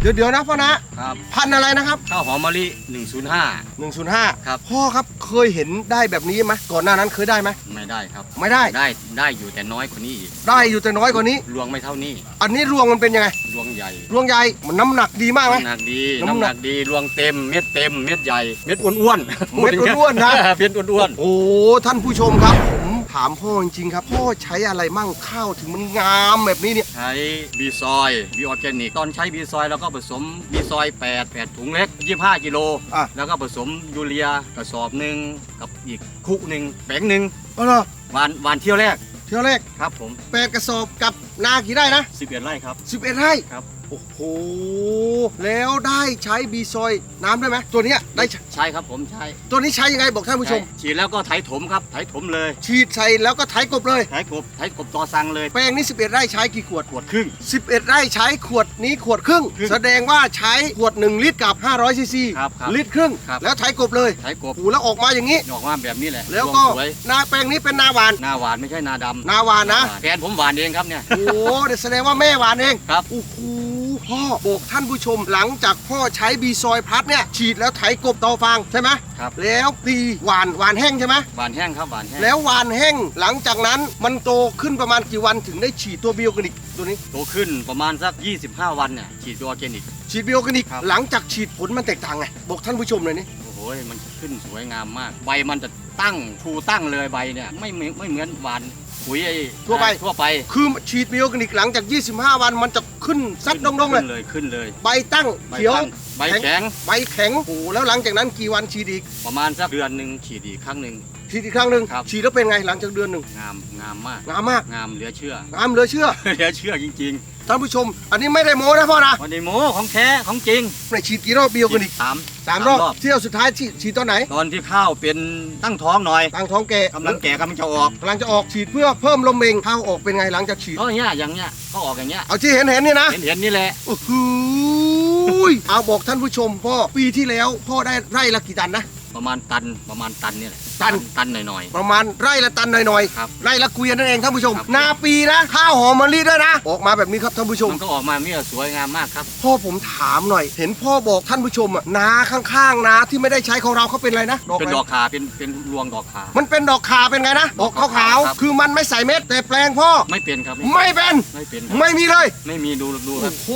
เดี๋ยวเดี๋ยวนะพ่อนะครับพันธุ์อะไรนะครับข้าวหอมมะลิ 105 105ครับ พ่อครับเคยเห็นได้แบบนี้ไหมก่อนหน้านั้นเคยได้ไหมไม่ได้ครับ ไม่ได้ ได้ได้อยู่แต่น้อยกว่านี้อีกได้อยู่แต่น้อยกว่านี้ รวงไม่เท่านี้ อันนี้รวงมันเป็นยังไง รวงใหญ่รวงใหญ่มันน้ำหนักดีมากไหม น้ำหนักดีน้ำน้ำหหนันัก กดีรวงเต็มเม็ดเต็มเม็ดใหญ่ เม็ดอ้วนๆเม็ดอ้วนๆนะ เม็ดอ้วนโอ้ท่านผู้ชมครับ ผม ถามพ่อจริงๆครับ พ่อใช้อะไรมั่งข้าวถึงมันงามแบบนี้เนี่ยๆใช้บีซอยบีออร์แกนิกตอนใช้บีซอยแล้วก็ผสมบีซอย 8 8 ถุงเล็ก 25 กิโล อะ แล้วก็ผสมยูเรียกระสอบหนึ่งกับอีกคุหนึ่งแผงหนึ่งเอาล่ะหวานหวานเที่ยวแรกเที่ยวแรกครับผม แปดกระสอบกับนากี่ไร่นะ 11 ไร่ครับ 11ไร่ครับ โอ้โห แล้วได้ใช้บีซอยน้ำด้วยไหมตัวเนี้ยได้ใช้ใช่ครับผมใช่ตัวนี้ใช้ยังไงบอกท่านผู้ชม ใฉีดแล้วก็ไถถมครับไถถมเลยฉีดใส่แล้วก็ไถกบเลย ไถกบไถกบต่อสั่งเลยแปลงนี้11ไร่ใช้กี่ขวด ขวดครึ่ง 11 ไร่ใช้ขวดนี้ขวดครึ่ง ครึ่งแสดงว่าใช้ขวด 1 ลิตรกับ 500ซีซีครับครับลิตรครึ่ง ครับ แล้วไถกบเลยไถกบโอ้โหแล้วออกมาอย่างนี้ ออกมาแบบนี้แหละแล้วก็รวงสวยนาแปลงนี้เป็นนาหวานหน้าหวานไม่ใช่หน้าดำนาหวานนะ แฟนผมหวานเองครับเนี่ย โอ้โหเดี๋ยวแสดงว่าแม่หวานเองครับ โอ้โห พ่อบอกท่านผู้ชมหลังจากพ่อใช้บีซอยพัดเนี่ยฉีดแล้วไถกบต่อฟางใช่ไหมครับแล้วปีหวานหวานแห้งใช่ไหมหวานแห้งครับหวานแห้งแล้วหวานแห้งหลังจากนั้นมันโตขึ้นประมาณกี่วันถึงได้ฉีดตัวบิโออร์แกนิกตัวนี้โตขึ้นประมาณสัก 25 วันเนี่ยฉีดตัวออร์แกนิกฉีดบิโออร์แกนิกครับหลังจากฉีดผลมันแตกต่างไงบอกท่านผู้ชมเลยนี่โอ้โหมันขึ้นสวยงามมาก ใบมันจะตั้งชูตั้งเลยใบเนี่ยไม่เหมือนไม่เหมือนหวาน ปุ๋ยไอ้ทั่วไป ทั่วไปคือฉีดบิโออร์แกนิกหลังจาก 25 วันมันจะขึ้นซัดดงๆเลยขึ้นเลยขึ้นเลย ใบตั้งใบเขียวตั้งใบแข็ง ใบแข็งโอ้โหแล้วหลังจากนั้นกี่วันฉีดอีก ประมาณสักเดือนหนึ่งฉีดอีกครั้งหนึ่ง ฉีดอีกครั้งหนึ่งครับ ฉีดแล้วเป็นไงหลังจากเดือนหนึ่งงามงามมาก งามมากงามเหลือเชื่อ งามเหลือเชื่อ เหลือเชื่อจริง ท่านผู้ชม อันนี้ไม่ได้โม้นะพ่อนะๆวันนี้โมของแท้ของจริงในฉีดกี่รอบบิโออร์แกนิกสามสามรอบเที่ยวสุดท้ายฉีดฉีดตอนไหน ตอนที่ข้าวเป็นตั้งท้องหน่อยตั้งท้องแก่กำลังแก่กำลังจะออกกำลังจะออกฉีดเพื่อเพิ่มลมเมงข้าวออกเป็นไงหลังจากฉีดก็อย่างเงี้ยอย่างเงี้ยก็ออกอย่างเงี้ยเอาที่เห็นเห็นนี่นะเห็นเห็นนี่แหละโอ้โหยเอาบอกท่านผู้ชมพ่อปีที่แล้วพ่อได้ไร่ละกี่ตันนะประมาณตันประมาณตันเนี่ยแหละ ตันตันหน่อย ประมาณไร่ละตันหน่อยๆ ครับๆไร่ละเกวียนนั่นเองท่านผู้ชม ครับ นาปีนะข้าวหอมมะลิด้วยนะ ออกมาแบบนี้ครับท่านผู้ชม มันก็ออกมาเนี่ยสวยงามมากครับ พ่อผมถามหน่อย เห็นพ่อบอกท่านผู้ชมอะนาข้างๆนาที่ไม่ได้ใช้ของเราเขาเป็นอะไรนะเป็นะไร ดอกขาเป็นเป็นรวงดอกขา มันเป็นดอกขาเป็นไงนะดอกขาวครับ ๆคือมันไม่ใส่เม็ดแต่แปลงพ่อ ไม่เป็นครับไม่เป็น ไม่เป็นครับไม่มีเลย ไม่มีดูดูคโอ้รับโห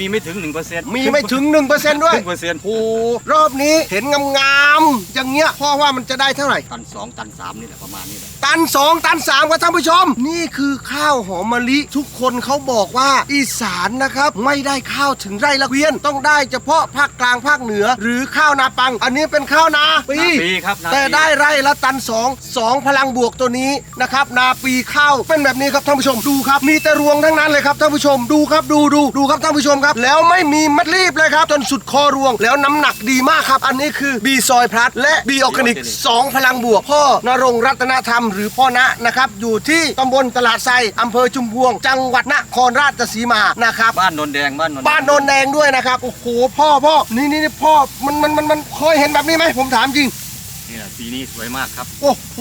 มีไม่ถึง1%เปอร์เซ็นต์มีไม่ถึง 1%ด้วย เปอร์เซ็นต์ โอ้โหรอบนี้เห็นงามๆอย่างเงี้ยพ่อว่ามันจะได้เท่าไหร่ ตันสองตันสามนี่แหละประมาณนี้แหละ ตัน2ตัน3ครับท่านผู้ชม นี่คือข้าวหอมมะลิ ทุกคนเขาบอกว่าอีสานนะครับ ไม่ได้ข้าวถึงไร่ละเกวียน ต้องได้เฉพาะภาคกลางภาคเหนือ หรือข้าวนาปัง อันนี้เป็นข้าวนาปีนาปีครับนาปี แต่ได้ไร่ละตัน2 2พลังบวกตัวนี้นะครับ นาปีข้าวเป็นแบบนี้ครับท่านผู้ชมดูครับ มีแต่รวงทั้งนั้นเลยครับท่านผู้ชมดูครับดูดูดูครับท่านผู้ชมครับ แล้วไม่มีมัดรีบเลยครับจนสุดคอรวง แล้วน้ำหนักดีมากครับ อันนี้คือบีซอยพลัสและบีออร์แกนิกสองพลังบวกพ่อนรงค์รัตนธรรมหรือพ่อณะนะครับอยู่ที่ตำบลตลาดไซอำเภอชุมพวง จังหวัดนครราชสีมานะครับบ้านโนนแดงบ้านโนนแดงบ้านโนนแดงด้วยนะครับโอ้โหพ่อพ่อนี่นี่นี่พ่อมันมันมันมันเคยเห็นแบบนี้ไหมผมถามจริงนี่แหละปีนี้สวยมากครับ โอ้โห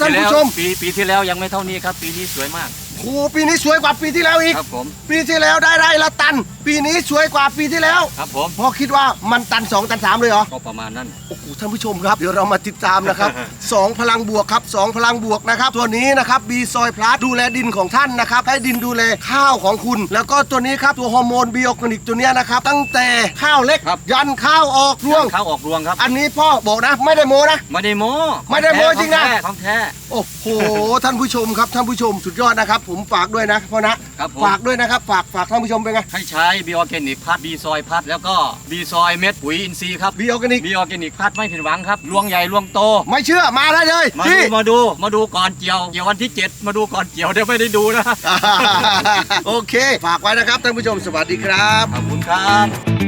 ท่านผู้ชมปีปีที่แล้วยังไม่เท่านี้ครับ ปีนี้สวยมาก โอ้โหปีนี้สวยกว่าปีที่แล้วอีก ครับผม ปีที่แล้วได้ไร่ละตัน ปีนี้สวยกว่าปีที่แล้วครับผม พ่อคิดว่ามันตัน 2 ตัน 3 เลยเหรอ ก็ประมาณนั้น โอ้โหท่านผู้ชมครับเดี๋ยวเรามาติดตามนะครับสองพลังบวกครับสองพลังบวกนะครับ ตัวนี้นะครับบีซอยพลัสดูแลดินของท่านนะครับ ให้ดินดูแลข้าวของคุณ แล้วก็ตัวนี้ครับตัวฮอร์โมนบิโออร์แกนิกตัวเนี้ยนะครับ ตั้งแต่ข้าวเล็ก ครับ ยันข้าวออกรวงเข้าออกรวงครับอันนี้พ่อบอกนะ ไม่ได้โมนะ ไม่ได้โม้ไม่ได้โม้จริงนะของแท้ โอ้โห ท่านผู้ชมครับท่านผู้ชมสุดยอดนะครับ ผมฝากด้วยนะพ่อนะครับผม ฝากด้วยนะครับ ฝากฝากท่านผู้ชมเป็นไงให้ใช้บีออร์แกนิกพัดบีซอยพัดแล้วก็บีซอยเม็ดปุ๋ยอินทรีย์ครับบิโออร์แกนิกบีออร์แกนิกพัดไม่ผิดหวังครับรวงใหญ่รวงโต ไม่เชื่อมาได้เลยมาที่ดูมาดูมาดูก่อนเกี่ยวเกี่ยววันที่ 7 มาดูก่อนเกี่ยวเดี๋ยวไม่ได้ดูนะ โอเค ฝากไว้นะครับท่านผู้ชมสวัสดีครับ ขอบคุณครับ